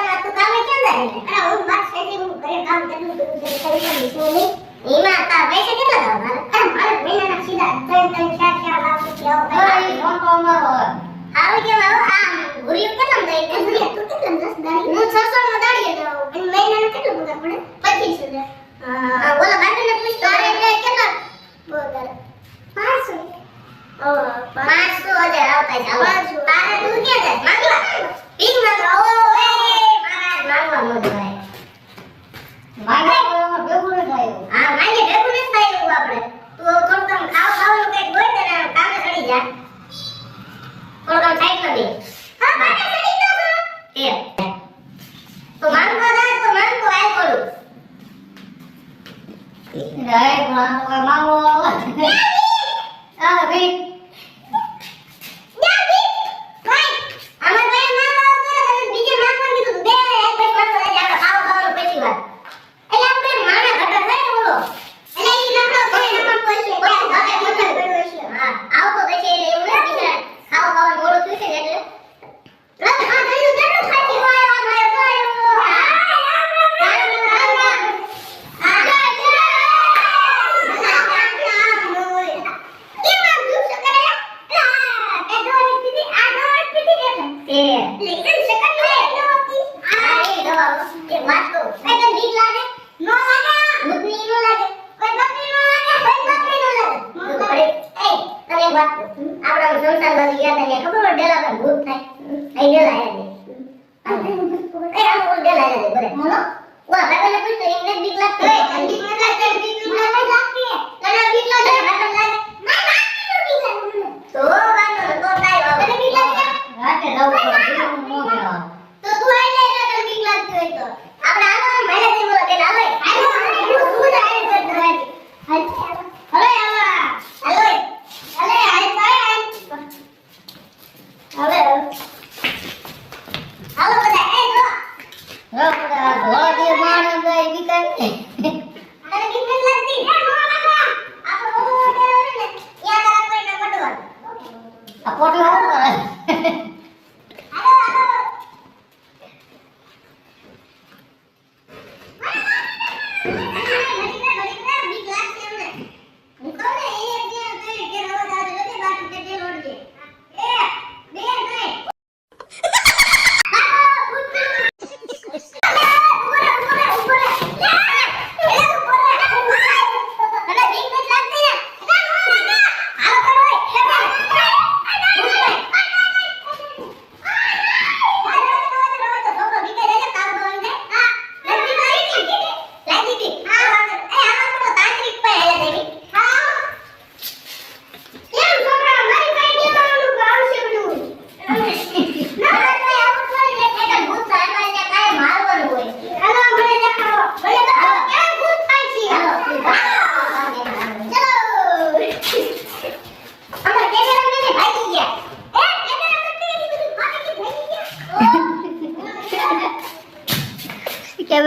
કામ તું કામે કેમ ના રહી અને હું મારા શરીર હું ઘરે કામ કરું કરું કરી કરી જા થોડું કામ સાઈડમાં દે હા બાને સડી તો છો તે તો માંગો જાય તો માંગો આય કરું કે લેસન સેકન્ડ લે આ એ દવા કે વાતો કઈ બીક લાગે હોય ડેલા પર ભૂત થાય બીક લાગતી હોય બીક લાગતી બીક não, galera.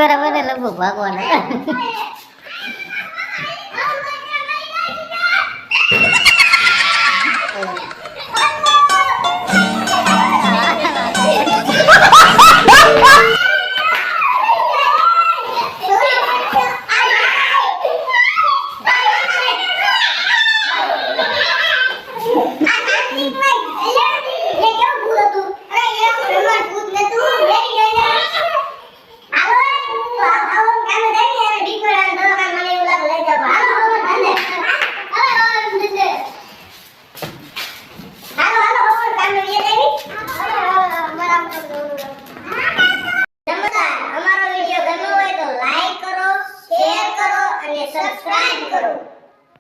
વગર મને લંબુ ભાગવા